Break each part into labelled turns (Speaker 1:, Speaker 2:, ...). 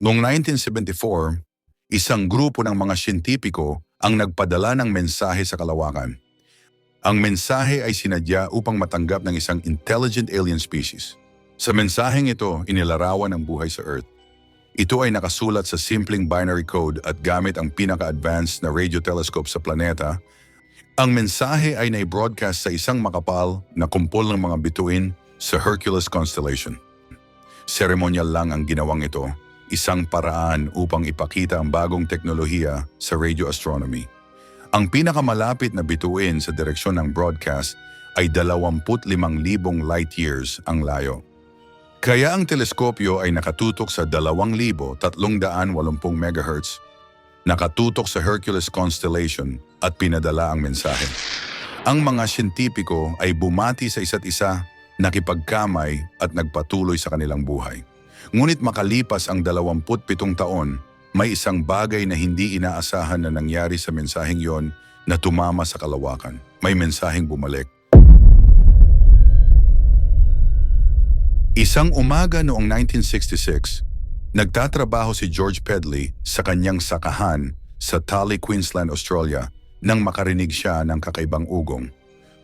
Speaker 1: Noong 1974, isang grupo ng mga siyentipiko ang nagpadala ng mensahe sa kalawakan. Ang mensahe ay sinadya upang matanggap ng isang intelligent alien species. Sa mensaheng ito, inilarawan ang buhay sa Earth. Ito ay nakasulat sa simpleng binary code at gamit ang pinaka-advanced na radio telescope sa planeta. Ang mensahe ay na-broadcast sa isang makapal na kumpol ng mga bituin sa Hercules constellation. Seremonyal lang ang ginawang ito, isang paraan upang ipakita ang bagong teknolohiya sa radio astronomy. Ang pinakamalapit na bituin sa direksyon ng broadcast ay 25,000 light years ang layo. Kaya ang teleskopyo ay nakatutok sa 2,380 MHz, nakatutok sa Hercules constellation at pinadala ang mensahe. Ang mga siyentipiko ay bumati sa isa't isa, nakipagkamay at nagpatuloy sa kanilang buhay. Ngunit makalipas ang 27 taon, may isang bagay na hindi inaasahan na nangyari sa mensaheng yon na tumama sa kalawakan. May mensaheng bumalik. Isang umaga noong 1966, nagtatrabaho si George Pedley sa kanyang sakahan sa Tully, Queensland, Australia nang makarinig siya ng kakaibang ugong.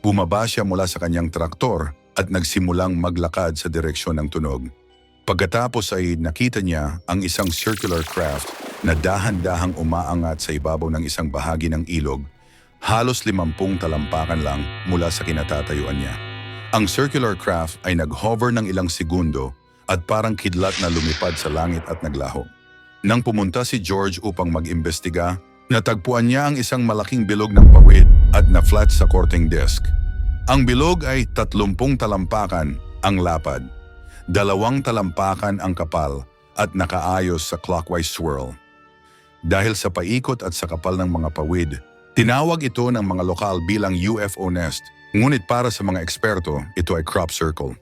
Speaker 1: Bumaba siya mula sa kanyang traktor at nagsimulang maglakad sa direksyon ng tunog. Pagkatapos ay nakita niya ang isang circular craft na dahan-dahang umaangat sa ibabaw ng isang bahagi ng ilog, halos limampung talampakan lang mula sa kinatatayuan niya. Ang circular craft ay nag-hover ng ilang segundo at parang kidlat na lumipad sa langit at naglaho. Nang pumunta si George upang mag-imbestiga, natagpuan niya ang isang malaking bilog ng pawid at na-flat sa korting desk. Ang bilog ay 30 talampakan ang lapad, dalawang talampakan ang kapal at nakaayos sa clockwise swirl. Dahil sa paikot at sa kapal ng mga pawid, tinawag ito ng mga lokal bilang UFO nest, ngunit para sa mga eksperto, ito ay crop circle.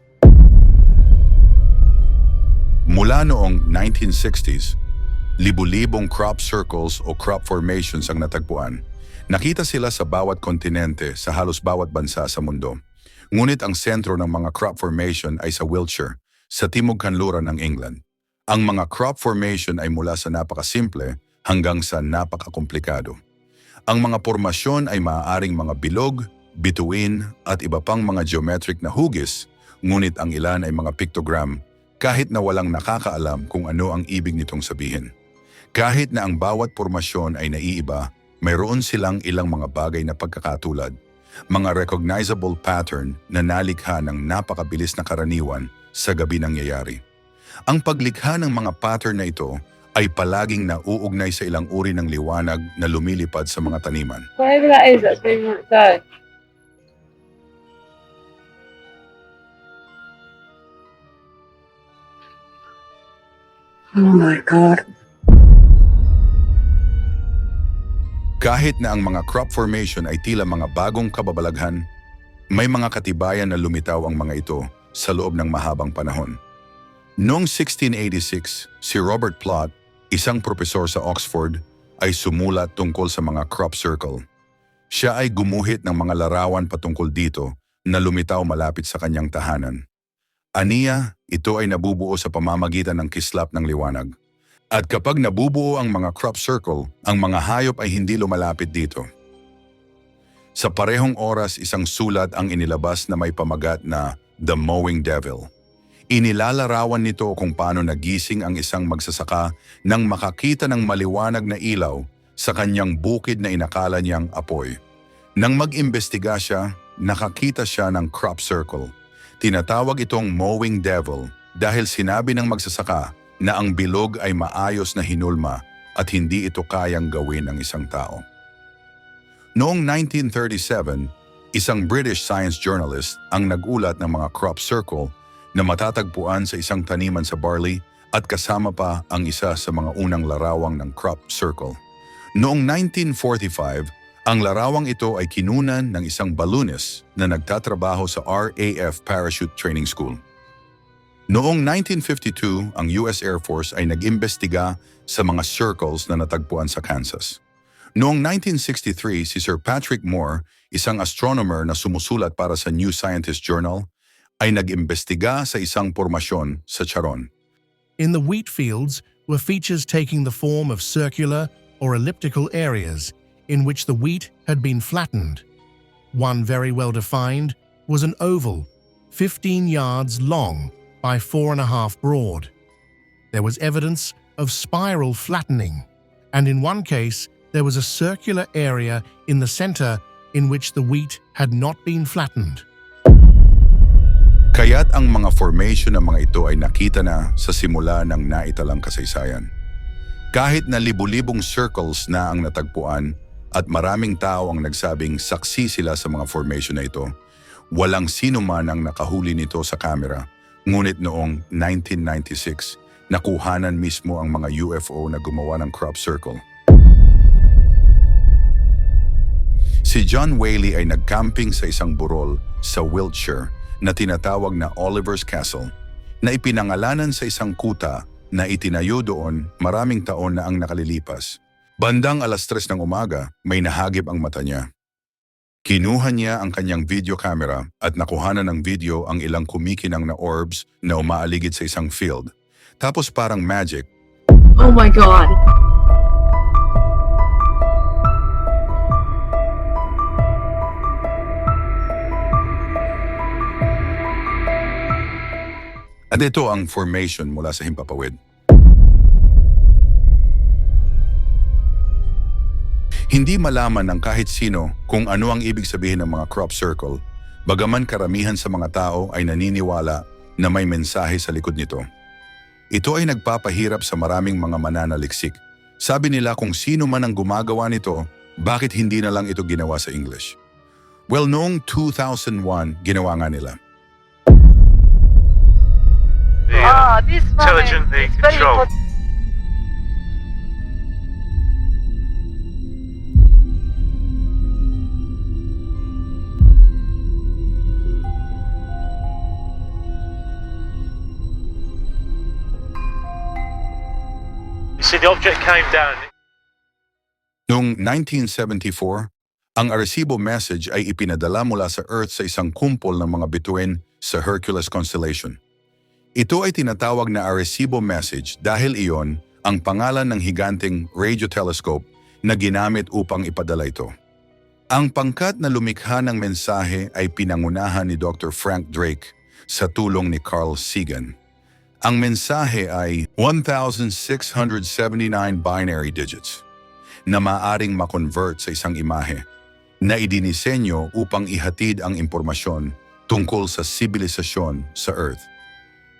Speaker 1: Mula noong 1960s, libu-libong crop circles o crop formations ang natagpuan. Nakita sila sa bawat kontinente sa halos bawat bansa sa mundo. Ngunit ang sentro ng mga crop formation ay sa Wiltshire, sa timog kanluran ng England. Ang mga crop formation ay mula sa napakasimple hanggang sa napakakomplikado. Ang mga formasyon ay maaaring mga bilog, bituin at iba pang mga geometric na hugis, ngunit ang ilan ay mga pictogram kahit na walang nakakaalam kung ano ang ibig nitong sabihin. Kahit na ang bawat formasyon ay naiiba, mayroon silang ilang mga bagay na pagkakatulad, mga recognizable pattern na nalikha ng napakabilis na karaniwan sa gabi nangyayari. Ang paglikha ng mga pattern na ito ay palaging nauugnay sa ilang uri ng liwanag na lumilipad sa mga taniman.
Speaker 2: Whatever that is, that's on its own.
Speaker 3: Oh my God.
Speaker 1: Kahit na ang mga crop formation ay tila mga bagong kababalaghan, may mga katibayan na lumitaw ang mga ito sa loob ng mahabang panahon. Noong 1686, si Robert Plot, isang propesor sa Oxford, ay sumulat tungkol sa mga crop circle. Siya ay gumuhit ng mga larawan patungkol dito na lumitaw malapit sa kanyang tahanan. Aniya, ito ay nabubuo sa pamamagitan ng kislap ng liwanag. At kapag nabubuo ang mga crop circle, ang mga hayop ay hindi lumalapit dito. Sa parehong oras, isang sulat ang inilabas na may pamagat na The Mowing Devil. Inilalarawan nito kung paano nagising ang isang magsasaka nang makakita ng maliwanag na ilaw sa kanyang bukid na inakala niyang apoy. Nang mag-imbestiga siya, nakakita siya ng crop circle. Tinatawag itong mowing devil dahil sinabi ng magsasaka na ang bilog ay maayos na hinulma at hindi ito kayang gawin ng isang tao. Noong 1937, isang British science journalist ang nagulat ng mga crop circle na matatagpuan sa isang taniman sa barley at kasama pa ang isa sa mga unang larawang ng crop circle. Noong 1945, ang larawang ito ay kinunan ng isang balloonist na nagtatrabaho sa RAF Parachute Training School. Noong 1952, ang US Air Force ay nag-imbestiga sa mga circles na natagpuan sa Kansas. Noong 1963, si Sir Patrick Moore, isang astronomer na sumusulat para sa New Scientist Journal, ay nag-imbestiga sa isang pormasyon sa Charon.
Speaker 4: In the wheat fields
Speaker 3: were features taking the form of circular or elliptical areas in which the wheat had been flattened. One very well defined was an oval, 15 yards long by four and a half broad. There was evidence of spiral flattening, and in one case, there was a circular area in the center in which the wheat had not been flattened.
Speaker 1: Kaya't ang mga formation ng mga ito ay nakita na sa simula ng naitalang kasaysayan. Kahit na libu-libong circles na ang natagpuan at maraming tao ang nagsabing saksi sila sa mga formation na ito, walang sino man ang nakahuli nito sa kamera. Ngunit noong 1996, nakuhanan mismo ang mga UFO na gumawa ng crop circle. Si John Whaley ay nagcamping sa isang burol sa Wiltshire na tinatawag na Oliver's Castle na ipinangalanan sa isang kuta na itinayo doon maraming taon na ang nakalilipas. Bandang alas tres ng umaga, may nahagip ang mata niya. Kinuha niya ang kanyang video camera at nakuhanan ng video ang ilang kumikinang na orbs na umaaligid sa isang field. Tapos parang magic,
Speaker 4: Oh my god.
Speaker 1: At ito ang formation mula sa himpapawid. Hindi malaman ng kahit sino kung ano ang ibig sabihin ng mga crop circle, bagaman karamihan sa mga tao ay naniniwala na may mensahe sa likod nito. Ito ay nagpapahirap sa maraming mga mananaliksik. Sabi nila kung sino man ang gumagawa nito, bakit hindi na lang ito ginawa sa English? Well, noong 2001, ginawa nga nila.
Speaker 5: the uh,
Speaker 4: Ah, this
Speaker 5: intelligently
Speaker 4: moment is very
Speaker 5: controlled. The object came down.
Speaker 1: Noong 1974, ang Arecibo message ay ipinadala mula sa Earth sa isang kumpol ng mga bituin sa Hercules constellation. Ito ay tinatawag na Arecibo message dahil iyon ang pangalan ng higanteng radio telescope na ginamit upang ipadala ito. Ang pangkat na lumikha ng mensahe ay pinangunahan ni Dr. Frank Drake sa tulong ni Carl Sagan. Ang mensahe ay 1,679 binary digits na maaring makonvert sa isang imahe na idinisenyo upang ihatid ang impormasyon tungkol sa sibilisasyon sa Earth.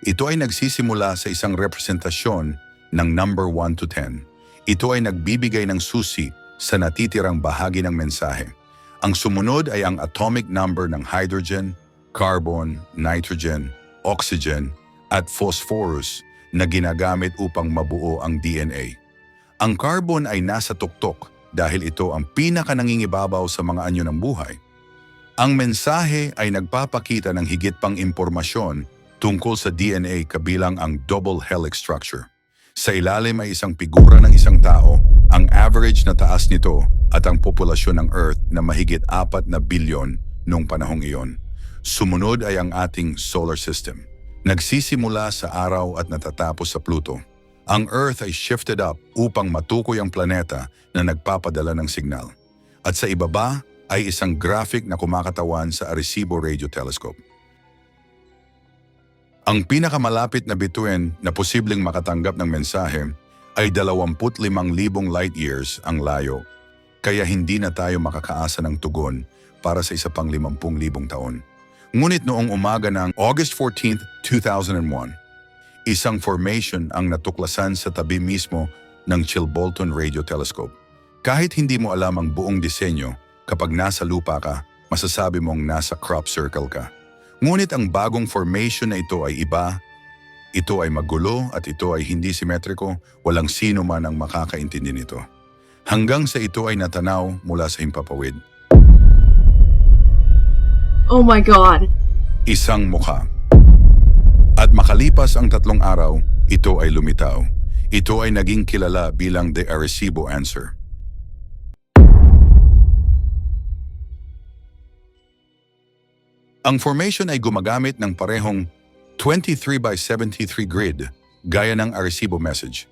Speaker 1: Ito ay nagsisimula sa isang representasyon ng number 1 to 10. Ito ay nagbibigay ng susi sa natitirang bahagi ng mensahe. Ang sumunod ay ang atomic number ng hydrogen, carbon, nitrogen, oxygen, at phosphorus na ginagamit upang mabuo ang DNA. Ang carbon ay nasa tuktok dahil ito ang pinaka nangingibabaw sa mga anyo ng buhay. Ang mensahe ay nagpapakita ng higit pang impormasyon tungkol sa DNA kabilang ang double helix structure. Sa ilalim ay isang figura ng isang tao, ang average na taas nito at ang populasyon ng Earth na mahigit apat na bilyon noong panahong iyon. Sumunod ay ang ating solar system. Nagsisimula sa araw at natatapos sa Pluto. Ang Earth ay shifted up upang matukoy ang planeta na nagpapadala ng signal. At sa ibaba ay isang graphic na kumakatawan sa Arecibo Radio Telescope. Ang pinakamalapit na bituin na posibleng makatanggap ng mensahe ay 25,000 light years ang layo, kaya hindi na tayo makakaasa ng tugon para sa isa pang 50,000 taon. Ngunit noong umaga ng August 14, 2001, isang formation ang natuklasan sa tabi mismo ng Chilbolton Radio Telescope. Kahit hindi mo alam ang buong disenyo, kapag nasa lupa ka, masasabi mong nasa crop circle ka. Ngunit ang bagong formation na ito ay iba. Ito ay magulo at ito ay hindi simetriko, walang sino man ang makakaintindi nito. Hanggang sa ito ay natanaw mula sa himpapawid.
Speaker 4: Oh my god.
Speaker 1: isang mukha. At makalipas ang tatlong araw, ito ay lumitaw. Ito ay naging kilala bilang the Arecibo answer. Ang formation ay gumagamit ng parehong 23 by 73 grid gaya ng Arecibo message.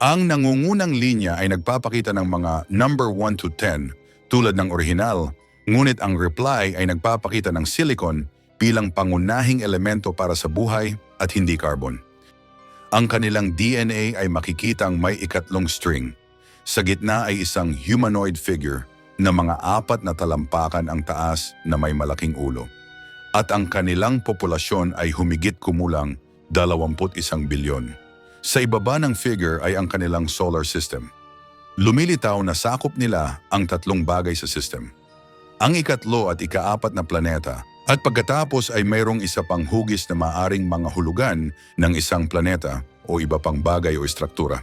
Speaker 1: Ang nangungunang linya ay nagpapakita ng mga number 1 to 10 tulad ng orihinal, ngunit ang reply ay nagpapakita ng silicon bilang pangunahing elemento para sa buhay at hindi carbon. Ang kanilang DNA ay makikitang may ikatlong string. Sa gitna ay isang humanoid figure na mga apat na talampakan ang taas na may malaking ulo. At ang kanilang populasyon ay humigit kumulang 21 bilyon. Sa ibaba ng figure ay ang kanilang solar system. Lumilitaw na sakop nila ang tatlong bagay sa system. Ang ikatlo at ikaapat na planeta at pagkatapos ay mayroong isa pang hugis na maaring mga hulugan ng isang planeta o iba pang bagay o istruktura.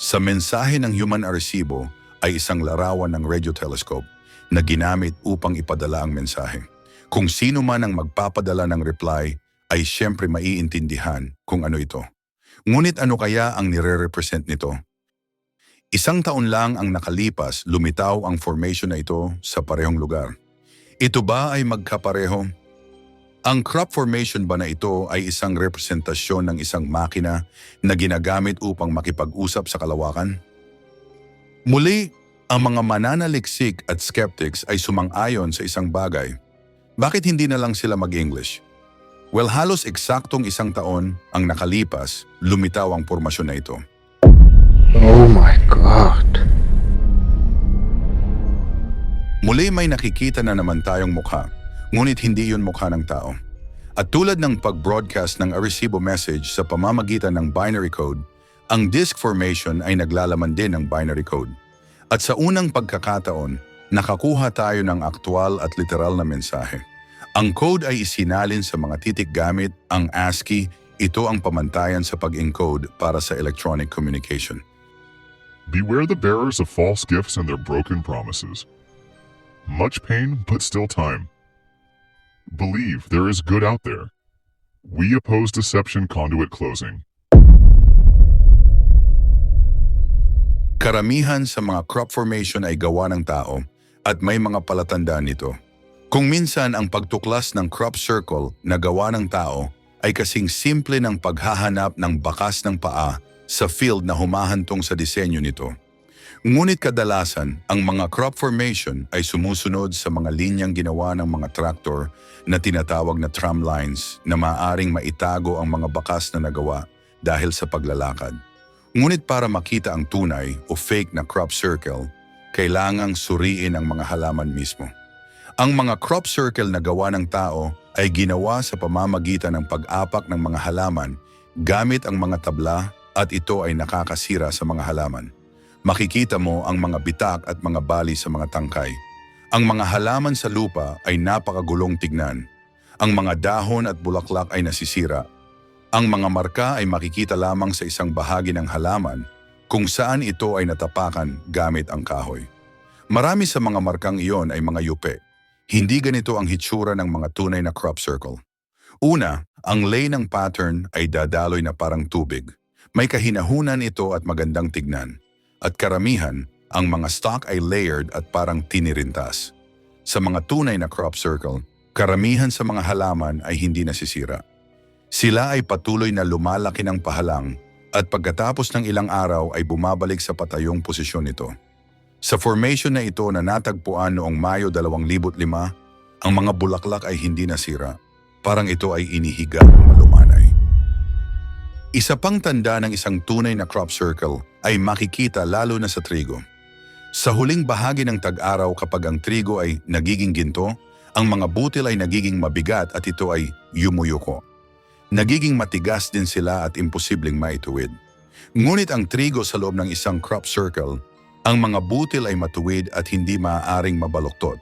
Speaker 1: Sa mensahe ng Human Arecibo ay isang larawan ng radio telescope na ginamit upang ipadala ang mensahe. Kung sino man ang magpapadala ng reply ay siyempre maiintindihan kung ano ito. Ngunit ano kaya ang nire-represent nito? Isang taon lang ang nakalipas, lumitaw ang formation na ito sa parehong lugar. Ito ba ay magkapareho? Ang crop formation ba na ito ay isang representasyon ng isang makina na ginagamit upang makipag-usap sa kalawakan? Muli, ang mga mananaliksik at skeptics ay sumang-ayon sa isang bagay. Bakit hindi na lang sila mag-English? Well, halos eksaktong isang taon ang nakalipas, lumitaw ang formasyon na ito.
Speaker 6: Oh my god.
Speaker 1: Muli may nakikita na naman tayong mukha, ngunit hindi yun mukha ng tao. At tulad ng pag-broadcast ng Arecibo message sa pamamagitan ng binary code, ang disk formation ay naglalaman din ng binary code. At sa unang pagkakataon, nakakuha tayo ng aktwal at literal na mensahe. Ang code ay isinalin sa mga titik gamit ang ASCII, ito ang pamantayan sa pag-encode para sa electronic communication.
Speaker 7: Beware the bearers of false gifts and their broken promises. Much pain, but still time. Believe there is good out there. We oppose deception conduit closing.
Speaker 1: Karamihan sa mga crop formation ay gawa ng tao at may mga palatandaan nito. Kung minsan ang pagtuklas ng crop circle na gawa ng tao ay kasing simple ng paghahanap ng bakas ng paa sa field na humahantong sa disenyo nito. Ngunit kadalasan, ang mga crop formation ay sumusunod sa mga linyang ginawa ng mga traktor na tinatawag na tram lines na maaring maitago ang mga bakas na nagawa dahil sa paglalakad. Ngunit para makita ang tunay o fake na crop circle, kailangang suriin ang mga halaman mismo. Ang mga crop circle na gawa ng tao ay ginawa sa pamamagitan ng pag-apak ng mga halaman gamit ang mga tabla at ito ay nakakasira sa mga halaman. Makikita mo ang mga bitak at mga bali sa mga tangkay. Ang mga halaman sa lupa ay napakagulong tignan. Ang mga dahon at bulaklak ay nasisira. Ang mga marka ay makikita lamang sa isang bahagi ng halaman kung saan ito ay natapakan gamit ang kahoy. Marami sa mga markang iyon ay mga yupe. Hindi ganito ang hitsura ng mga tunay na crop circle. Una, ang lay ng pattern ay dadaloy na parang tubig. May kahinahunan ito at magandang tignan. At karamihan, ang mga stock ay layered at parang tinirintas. Sa mga tunay na crop circle, karamihan sa mga halaman ay hindi nasisira. Sila ay patuloy na lumalaki ng pahalang at pagkatapos ng ilang araw ay bumabalik sa patayong posisyon nito. Sa formation na ito na natagpuan noong Mayo 2005, ang mga bulaklak ay hindi nasira. Parang ito ay inihiga ng malumanay. Isa pang tanda ng isang tunay na crop circle ay makikita lalo na sa trigo. Sa huling bahagi ng tag-araw kapag ang trigo ay nagiging ginto, ang mga butil ay nagiging mabigat at ito ay yumuyuko. Nagiging matigas din sila at imposibleng maituwid. Ngunit ang trigo sa loob ng isang crop circle, ang mga butil ay matuwid at hindi maaaring mabaluktot.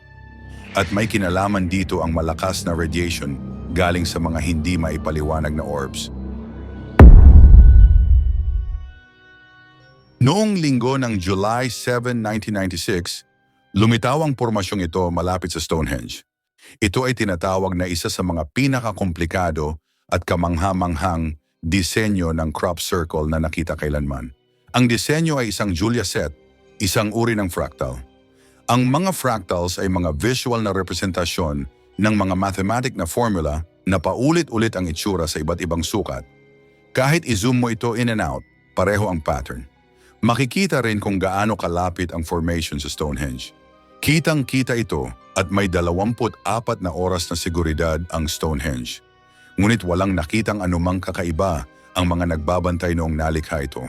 Speaker 1: At may kinalaman dito ang malakas na radiation galing sa mga hindi maipaliwanag na orbs. Noong linggo ng July 7, 1996, lumitaw ang pormasyong ito malapit sa Stonehenge. Ito ay tinatawag na isa sa mga pinakakomplikado at kamangha-manghang disenyo ng crop circle na nakita kailanman. Ang disenyo ay isang Julia set, isang uri ng fractal. Ang mga fractals ay mga visual na representasyon ng mga mathematic na formula na paulit-ulit ang itsura sa iba't ibang sukat. Kahit i-zoom mo ito in and out, pareho ang pattern. Makikita rin kung gaano kalapit ang formation sa Stonehenge. Kitang-kita ito at may 24 na oras na seguridad ang Stonehenge. Ngunit walang nakitang anumang kakaiba ang mga nagbabantay noong nalikha ito.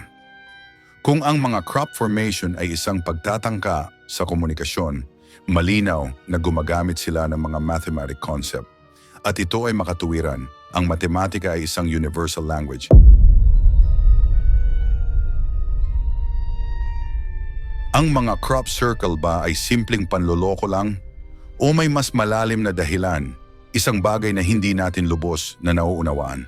Speaker 1: Kung ang mga crop formation ay isang pagtatangka sa komunikasyon, malinaw na gumagamit sila ng mga mathematic concept. At ito ay makatuwiran, ang matematika ay isang universal language. Ang mga crop circle ba ay simpleng panloloko lang? O may mas malalim na dahilan, isang bagay na hindi natin lubos na nauunawaan?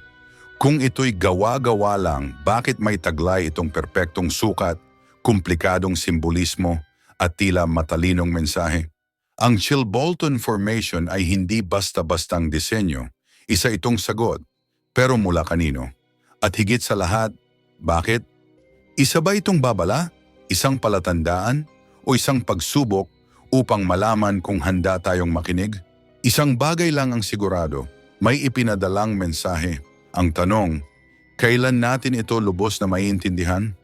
Speaker 1: Kung ito'y gawa-gawa lang, bakit may taglay itong perpektong sukat, komplikadong simbolismo, at tila matalinong mensahe? Ang Chilbolton Formation ay hindi basta-bastang disenyo. Isa itong sagot, pero mula kanino? At higit sa lahat, bakit? Isa ba itong babala? Isang palatandaan? O isang pagsubok upang malaman kung handa tayong makinig? Isang bagay lang ang sigurado, may ipinadalang mensahe. Ang tanong, kailan natin ito lubos na maiintindihan?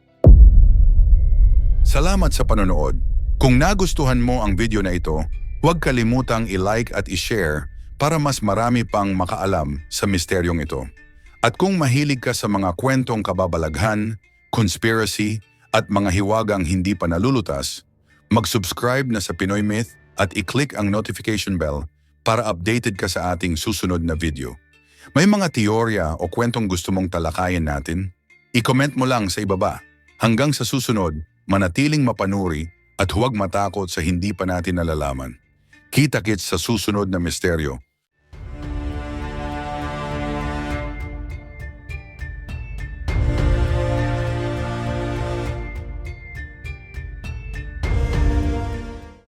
Speaker 1: Salamat sa panonood. Kung nagustuhan mo ang video na ito, huwag kalimutang i-like at i-share para mas marami pang makaalam sa misteryong ito. At kung mahilig ka sa mga kwentong kababalaghan, conspiracy, at mga hiwagang hindi pa nalulutas, mag-subscribe na sa Pinoy Myth at i-click ang notification bell para updated ka sa ating susunod na video. May mga teorya o kwentong gusto mong talakayin natin? I-comment mo lang sa ibaba. Hanggang sa susunod, manatiling mapanuri at huwag matakot sa hindi pa natin nalalaman. Kita-kits sa susunod na misteryo